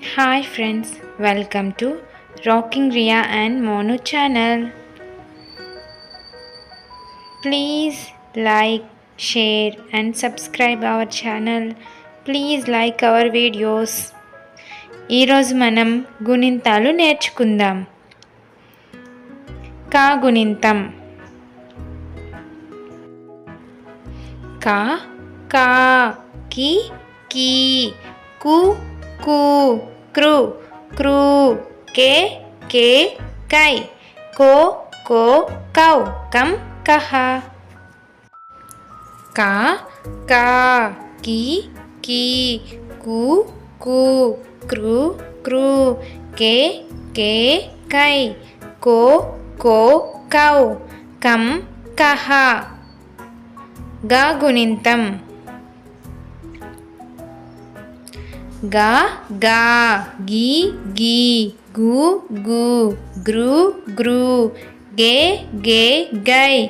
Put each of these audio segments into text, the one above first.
Hi friends welcome to rocking Riya and Monu channel please like share and subscribe our channel please like our videos ఈరోజు మనం గుణింతాలు నేర్చుకుందాం. కా గుణింతం? కా కా కి కీ కు కు క్రు క్రూ కే కే కై కో కో కౌ కం కహ కా కా కి కి కు కు క్రు క్రు కే కే కై కో కో కౌ కం కహ గా గుణింతం. గా గా గీ గీ గు గు గ్రు గ్రు గే గే గై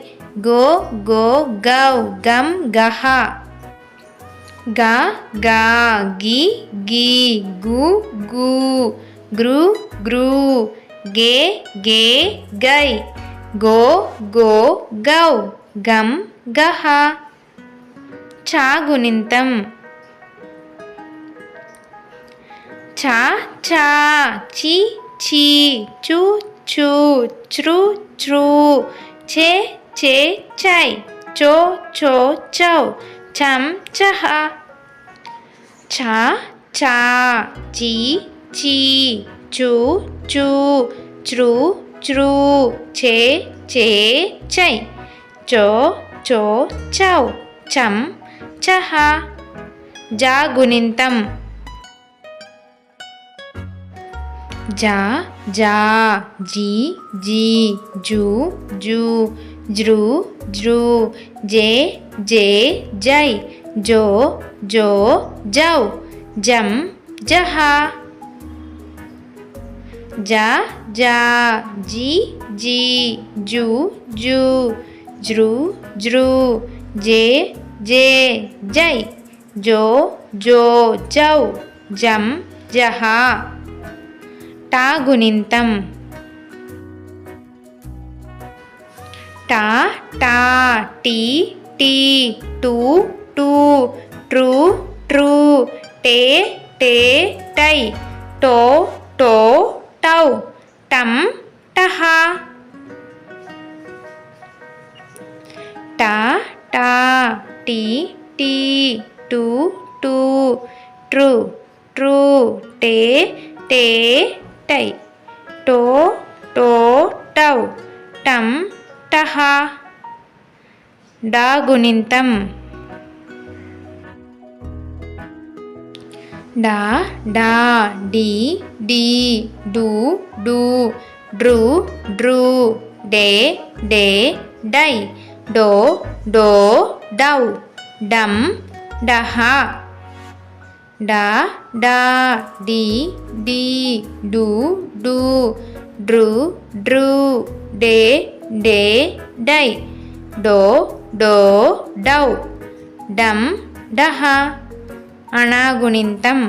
గో గో గౌ గం గహ. గా గా గి గి గు గు గ్రు గ్రు గే గే గై గో గో గౌ గం గహ. చాగునింతం చా చా చి చి చు చు చ్రు చ్రు చే చే చై చో చో చౌ చం చహ చా చా చి చి చు చు చ్రు చ్రు చే చే చై చో చో చౌ చం చహ జాగునింతం జా జా జీ జీ జూ జూ జ్రు జ్రు జే జే జై జో జో జౌ జం జహ. జా జా జీ జీ జూ జూ జ్రు జ్రు జే జే జై జో జో జౌ జం జహా. టా గుణింతం టా టా టీ టీ టూ టూ ట్రూ ట్రూ టే టే టై టో టో టౌ టం టహ. టా టా టీ టీ టూ టూ ట్రూ ట్రూ టే టే టై టో టో టౌ టం టహ. డాగుణింతం డా డా డి డి డు డు డ్రు డ్రు డే డే డై. డో డో డౌ. డమ్ డహ. డా డా డి డి డు డు డ్రు డ్రు డే డే డై డో డో డౌ డం డహ అణాగుణింతం.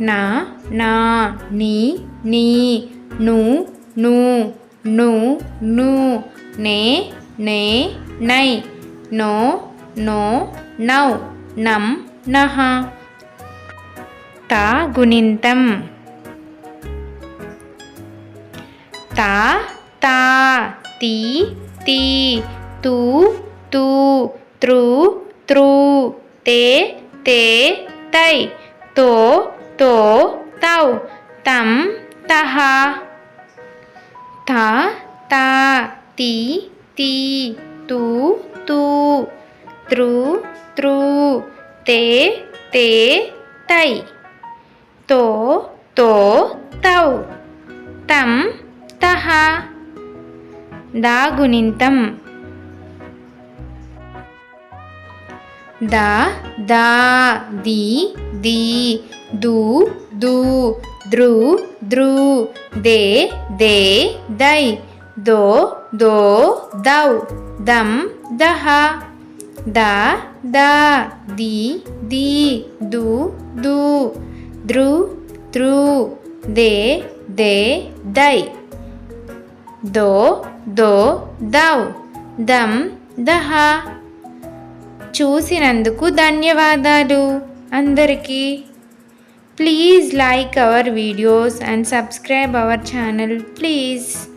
నా నా నీ నీ ను ను ను ను నే నే నై నో నో నౌ నం నహ. తా గుణింతం. తా తా తీ తీ తూ తూ త్రు త్రు తే తే తై తో తో తౌ తం తహ. తా తా తీ తీ తూ తూ త్రు త్రు తే తే తై. తో తో తౌ. తం తహ. దాగునింతం దా దా ది ది దు దు ద్రు ద్రు దే దే దై. దో దో దౌ. దం దహ. ద ద ది ది దు దు ద్రు ద్రు దే దే దై. దో దో దౌ దం దహ. చూసినందుకు ధన్యవాదాలు అందరికీ. Please like our videos and subscribe our channel please.